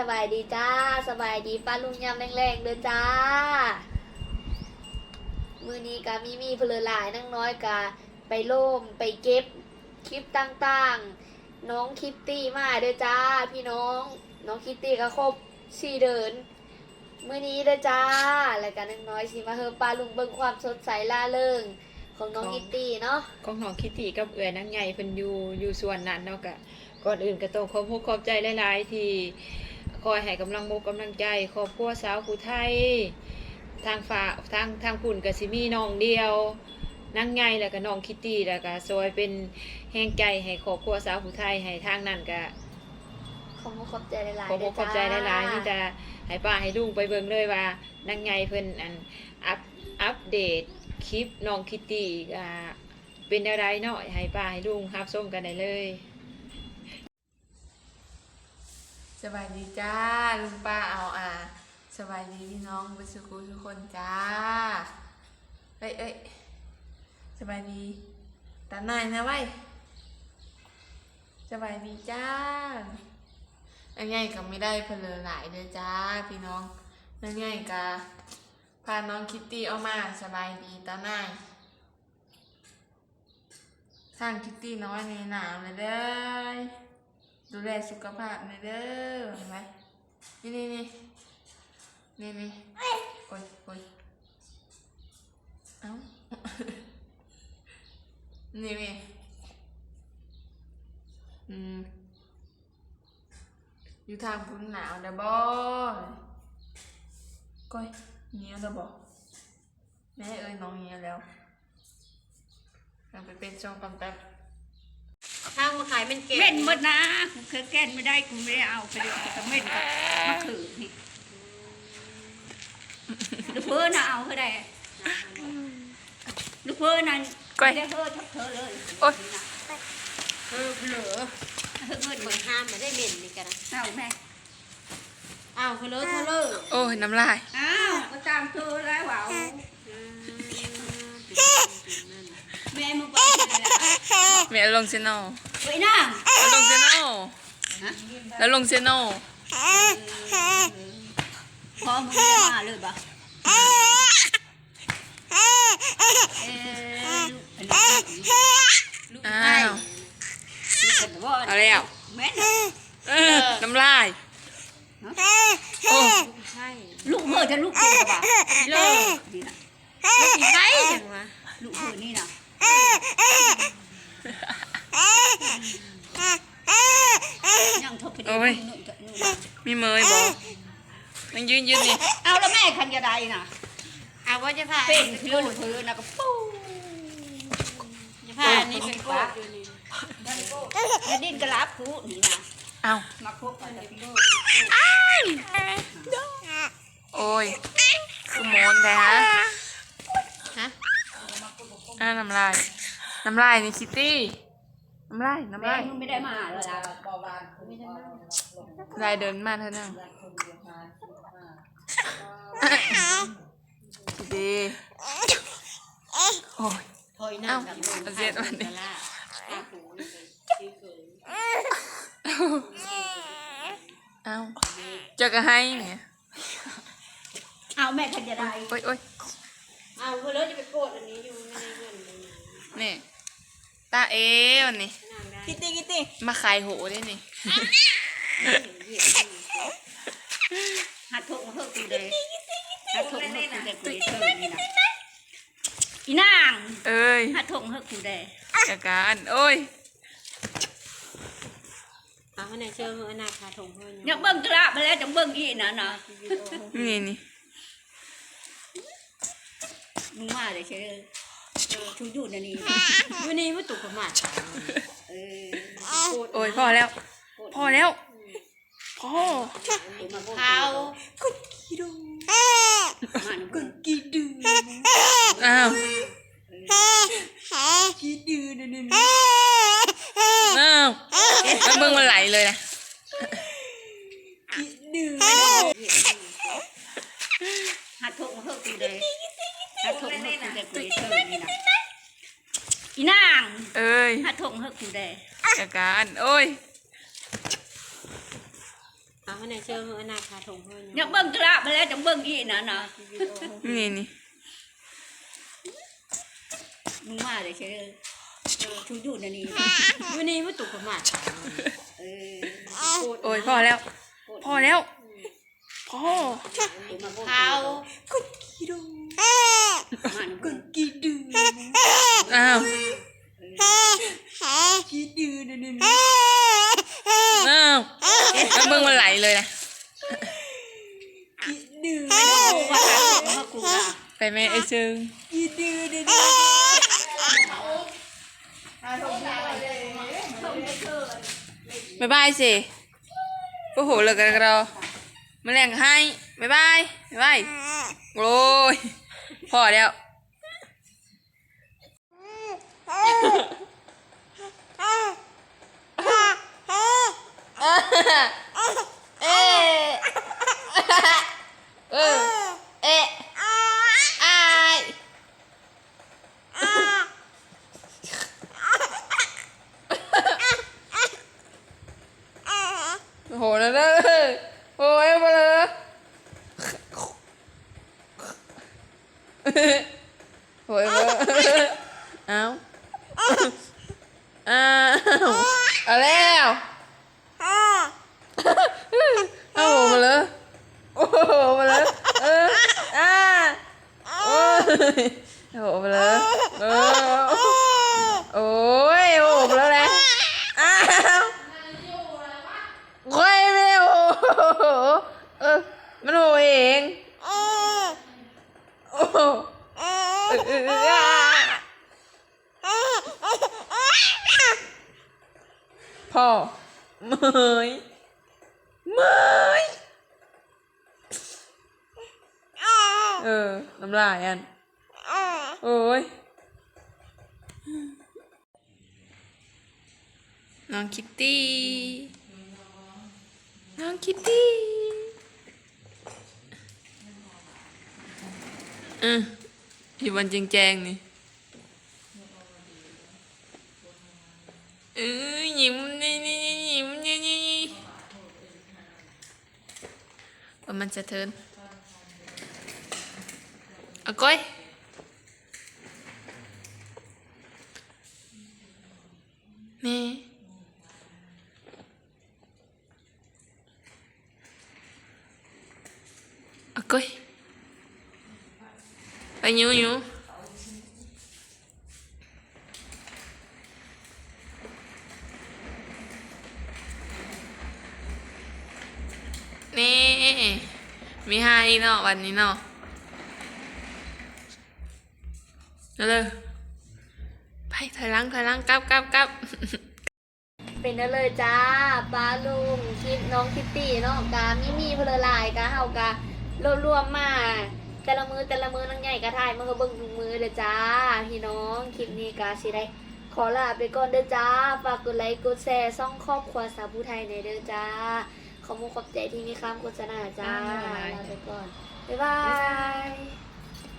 สบายดีจ้า สบายดีป้าลุงยำแรงๆเด้อจ้า มือนี้กามีมีเพลหลายนั่งน้อยกาไปโล่มไปเก็บคลิปต่างๆ น้องคิตตี้มาเด้อจ้า พี่น้อง น้องคิตตี้ก็ครบสี่เดิน มือนี้เด้อจ้า แล้วกันนั่งน้อยสิมาเฮอป้าลุงเบิ่งความสดใสล่าเริงของน้องคิตตี้เนาะ ของน้องคิตตี้กับเอือนังใหญ่เพิ่นอยู่อยู่ส่วนนั้นเนาะกะก่อนอื่นก็ต้องขอบคุณขอบใจหลาย ๆ ที่ คอยให้กำลังมกกำลังใจครอบครัวสาวผู้ไทย ทางฝ่าทางทางปุ่นก็สิมีน้องเดียวนังใหญ่แล้วก็น้องคิตตี้แล้วก็ซอยเป็นแห้งใจให้ครอบครัวสาวผู้ไทยให้ทางนั้นก็ขอบคุณขอบใจหลายๆขอบเด้คุณขอบใจหลายๆที่จะให้ป้าให้ลุงไปเบิ่งเลยว่านังใหญ่เพิ่นอันอัปอัปเดตคลิปน้องคิตตี้อ่าเป็นอะไรเนาะให้ป้าให้ลุงรับชมกันได้เลย สบายดีจ้าลุงป้าเอาอ่าสบายดีพี่น้องบุษกูทุกคนจ้าเอ้ยเอ้ยสบายดีตาหน่อยนะไว้ยสบายดีจ้าอันไงก็ไม่ได้เพลอหลายเลยจ้าพี่น้องอันไงก็พาน้องคิตตี้ออกมาสบายดีตาหน่อยทางคิตตี้น้อยในหนาวเลยเด้อ ดูแลสุขภาพหน่อยเด้อเห็นไหมนี่นี่นี่นี่นี่โอ้ยโอ้ยเอ้า นี่นี่อืมอยู่ทางพุ่นหนาวเด้อบ่ก้อยเงี้ยเด้อบ่แม่เอ้ยน้องเงี้ยแล้วเราไปเป็นช่องกำแป๊บ ข้าวมาขายเป็นเกล็ดเม่นหมดนะกูเคยแก้นไม่ได้กูไม่ได้เอาไปเดี๋ยวจะเม่นกับมะขือนี่ลูกเพื่อนน่ะเอาเขาได้ลูกเพื่อนนั่นก้อย ได้เพื่อทับเธอเลยโอ๊ย เออเหลือเพื่อเงินเหมือนห้ามมาได้เหม็นนี่กันนะเอาแม่อ้าวเหลือเท่าเลยโอ้ยน้ำลาย อ้าวก็ตามเธอแล้วเอาแม่มึงไป เลยละแม่ลงเซโนไปนั่งแล้วลงเซโนฮะแล้วลงเซโนพอมึงไม่มาเลยบ่เออลูกอ้าไอ้วลูกกันว่าเอาแล้วแม่เออน้ำลายโอ้ใช่ลูกเมื่อจะลูกเมื่อบ่ะเลิกนี่นะสีไข่จังวะลูกเมื่อนี่นะยังทบไปดี โอ้ยนู่นจะนู่นนะมีเมยบอกยังยืนยืนนี่ เอาแล้วแม่คันจะได้น่ะเอาว่าจะผ่าเป็นเพื่อนเพื่อนนะก็ปูจะผ่านี่เป็นโกดอยู่นี่แล้วดินกระลาบคูนี่นะเอามาคบกันแต่พี่โลโอ้ยคือโมนแต่ฮะฮะ อ่าน้ำลาย น้ำลายนี่คิตตี้ น้ำลาย น้ำแม่ลายมึงไม่ได้มาเลยล่ะลายเดินมาเท่านั้นคิตตี้โอ้ย ถอยหน้ากับเอาเสร็จวันนี้ละอาหูนี่เป็นที่เคยเอาเจอกันให้เนี่ยเอาแม่คันจะได้ โอ้ยโอ้ยเอาเพื่อนจะไปโกดอันนี้อยู่ไม่ได้เงิ นเลยนี่ตาเอวันนี้นั่งได้คิตตี้คิตตี้มาขายโหได้นี่หัดทุกมาเพิ่มกูเลยหัดทุกมาเพิ่มกูเลยกูเลยเธอนี่นะอีนางเอ้ยหัดทุกมาเพิ่มกูเลยจากการโอ้ยเอาให้นายเชื่อมือนาคาถงเพื่อนยังเบิ่งกระมาแล้วจะเบิ่งอีกนะนะนี่นี่มึงมาเลยเชื่อ ชูอยู่นะนี่วันนี้ไม่ตุกขมาดเออโอ้ยพอแล้วพอแล้วพอเขามาหนึ่งกีดื้ออ้าวกีดื้อนะนี่อ้าวแล้วมึงมันไหลเลยนะหัดทุกมาเพิ่มกูเลย หัดทุกมาเพิ่มกูเลยกูเลยเธอนี่นะอีนางเอ้ยหัดทุกมาเพิ่มกูเลยจากการโอ้ยเอามันเนี่ยเชื่อมือนาคาถงเพื่อนอยากเบิ่งกระมาแล้วจะเบิ่งอีกนะนะนี่นี่มึงมาเลยเชื่อเออทุกอยู่นะนี่วันนี้มันตุกขมาดเออโอ้ยพอแล้ว พอแล้วพอ ตัวมาบอกเขา มันกูอ้าวอ้าวแล้วมึงมันไหลเลยนะไม่ดูว่าหามากูละไปแม่ไอ้เชิงบ๊ายบายสิโอ้โหเลิกกันกันเรามาแรงให้บ๊ายบายบ๊ายบายโอ้ย พอแล้ว เอ๊ะเออเอ๊ะอายโอ้โหนั่นเลยโอ้ยมาเลยโอ้ยมาเอ้าอ้าว เอาแล้วเอาโหมาเลยโอ้โหมาเลยเอออ่าโอ้ยโอ้โหมาเลยเออโอ้ยโอ้โหมาแล้วแหละอ้าวค่อยไม่ได้โอ้โหเออมันโอ้เองโอ้โหเออเออเอออะพ่อเมยเมยเออ น้ำลายอันโอ้ย น้องคิตตี้ น้องคิตตี้อืออยู่บนแจงนี่เออยิ้มนี่นี่นี่ยิ้มนี่นี่นี่ ว่ามันจะเทินเอาก้อยแม่เอาก้อยไปยูยู มีห้าอีกเนาะวันนี้เนาะเลยไปถอยหลังถอยหลังกลับกลับกลับเป็นเลยจ้าป้าลุงคลิปน้องคิตตี้เนาะกามีมีเพลลายกาเฮาการวบรวมมา แต่ละมือแต่ละมือนังใหญ่กระถ่ายมันก็เบิ่งทุกมือเด้อจ้า พี่น้องคลิปนี้กาสิได้ขอลาไปก่อนเด้อจ้า ฝากกดไลค์กดแชร์ซ่องครอบครัวสาวผู้ไทยในเด้อจ้า ขอมุณขอบใจที่มีคำโฆษณาจ้าอ่าบ๊ายบายลาไปก่อน บ๊ายบาย